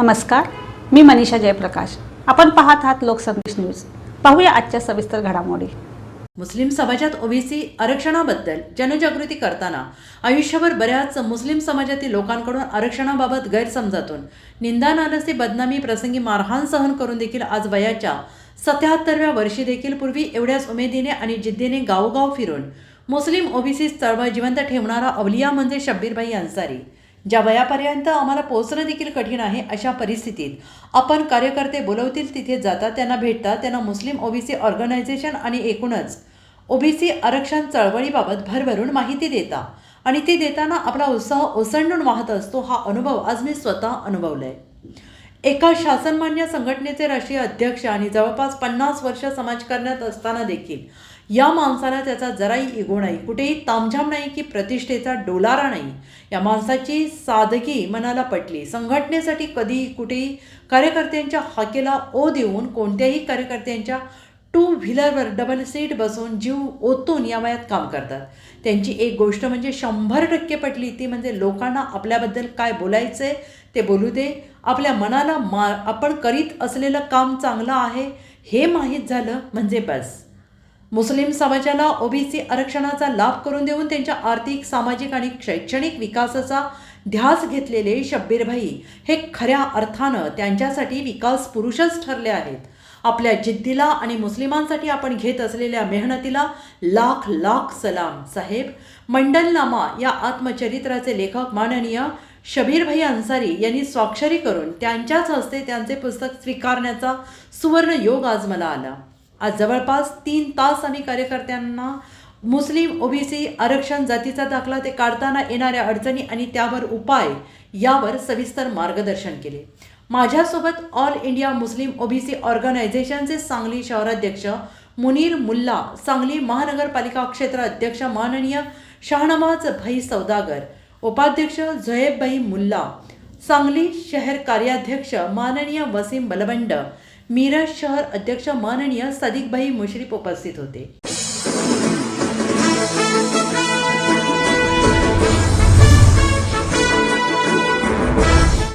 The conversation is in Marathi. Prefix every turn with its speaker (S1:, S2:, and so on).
S1: नमस्कार मी मनीषा जयप्रकाश. आपण पाहत आहात लोकसंदेश न्यूज. पाहूया आजच्या सविस्तर घडामोडी.
S2: मुस्लिम समाजात ओबीसी आरक्षणाबद्दल जनजागृती करताना आयुष्यभर बऱ्याच मुस्लिम समाजातील लोकांकडून आरक्षणाबाबत गैरसमजातून निंदा नालसी बदनामी प्रसंगी मारहाण सहन करून देखील आज वयाच्या सत्याहत्तरव्या वर्षी देखील पूर्वी एवढ्याच उमेदीने आणि जिद्दीने गावोगाव फिरून मुस्लिम ओबीसी चळवळ जिवंत ठेवणारा अवलिया म्हणजे शब्बीरभाई अन्सारी. ज्या वयापर्यंत आम्हाला पोहोचणं देखील कठीण आहे अशा परिस्थितीत आपण कार्यकर्ते बोलवतील तिथे जातात त्यांना भेटतात त्यांना मुस्लिम ओबीसी ऑर्गनायझेशन आणि एकूणच ओबीसी आरक्षण चळवळीबाबत भरभरून माहिती देता आणि ती देताना आपला उत्साह ओसंडून वाहत असतो हा अनुभव आज मी स्वतः अनुभवलाय. एका शासनमान्य संघटनेचे राष्ट्रीय अध्यक्ष आणि जवळपास पन्नास वर्ष समाजकारणात असताना देखील या माणसाला त्याचा जराही इगो नाही कुठेही तामझाम नाही की प्रतिष्ठेचा डोलारा नाही. या माणसाची सादगी मनाला पटली. संघटनेसाठी कधीही कुठेही कार्यकर्त्यांच्या हाकेला ओ देऊन कोणत्याही कार्यकर्त्यांच्या टू व्हीलरवर डबल सीट बसून जीव ओतून या वयात काम करतात. त्यांची एक गोष्ट म्हणजे शंभर टक्के पटली ती म्हणजे लोकांना आपल्याबद्दल काय बोलायचं आहे ते बोलू दे. आपल्या मनाला मा आपण करीत असलेलं काम चांगलं आहे हे माहीत झालं म्हणजे बस. मुस्लिम समाजाला ओबीसी आरक्षणाचा लाभ करून देऊन त्यांच्या आर्थिक सामाजिक आणि शैक्षणिक विकासाचा ध्यास घेतलेले शब्बीरभाई हे खऱ्या अर्थानं त्यांच्यासाठी विकास पुरुषच ठरले आहेत. आपल्या जिद्दीला आणि मुस्लिमांसाठी आपण घेत असलेल्या मेहनतीला लाख लाख सलाम. साहेब मंडलनामा या आत्मचरित्राचे लेखक माननीय शबीरभाई अन्सारी यांनी स्वाक्षरी करून त्यांच्याच हस्ते त्यांचे पुस्तक स्वीकारण्याचा सुवर्ण योग आज मला आला. आज जवळपास तीन तास आम्ही कार्यकर्त्यांना मुस्लिम ओबीसी आरक्षण जातीचा दाखला ते काढताना येणाऱ्या अडचणी आणि त्यावर उपाय यावर सविस्तर मार्गदर्शन केले. माझ्यासोबत ऑल इंडिया मुस्लिम ओबीसी ऑर्गनायझेशनचे सांगली शहराध्यक्ष मुनीर मुल्ला सांगली महानगरपालिका क्षेत्र अध्यक्ष माननीय शहानवाज भाई सौदागर उपाध्यक्ष झयेबाई मुल्ला सांगली शहर कार्याध्यक्ष माननीय वसीम बलवंड मिरज शहर अध्यक्ष माननीय सदिकबाई मुश्रीफ उपस्थित होते.